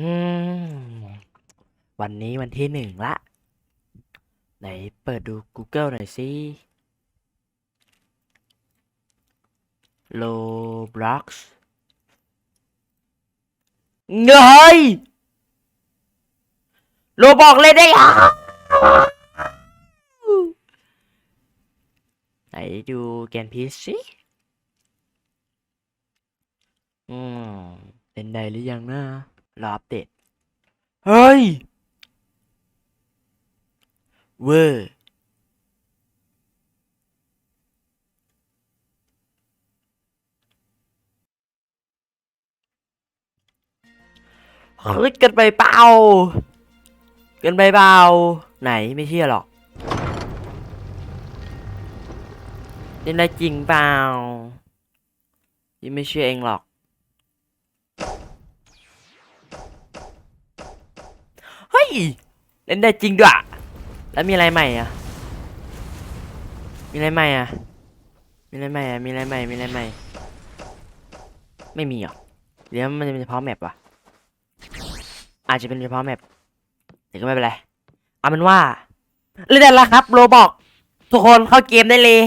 อืม วันนี้วันที่หนึ่งละ ไหนเปิดดู Google หน่อยสิ Roblox เงยโรบอกเลยได้ยังไหนดูแกนพีชสิ อืม เป็นไดหรือยังนะ รออัปเดต เฮ้ย เวอร์ฮึดกันไปเปล่าเกันไปเปล่าไหนไม่เชื่อหรอกเล่นได้จริงเปล่ายังไม่เชื่อเองหรอก ยเล่นได้จริงด้วย แล้วมีอะไรใหม่อะ มีอะไรใหม่อะ มีอะไรใหม่อะ มีอะไรใหม่ มีอะไรใหม่ ไม่มีหรอหรือว่ามันจะเป็นเฉพาะแมปวะอาจจะเป็นเฉพาะแมปแต่ก็ไม่เป็นไร เอาเป็นว่า เล่นได้แล้วครับโรบอกทุกคนเข้าเกมได้เลย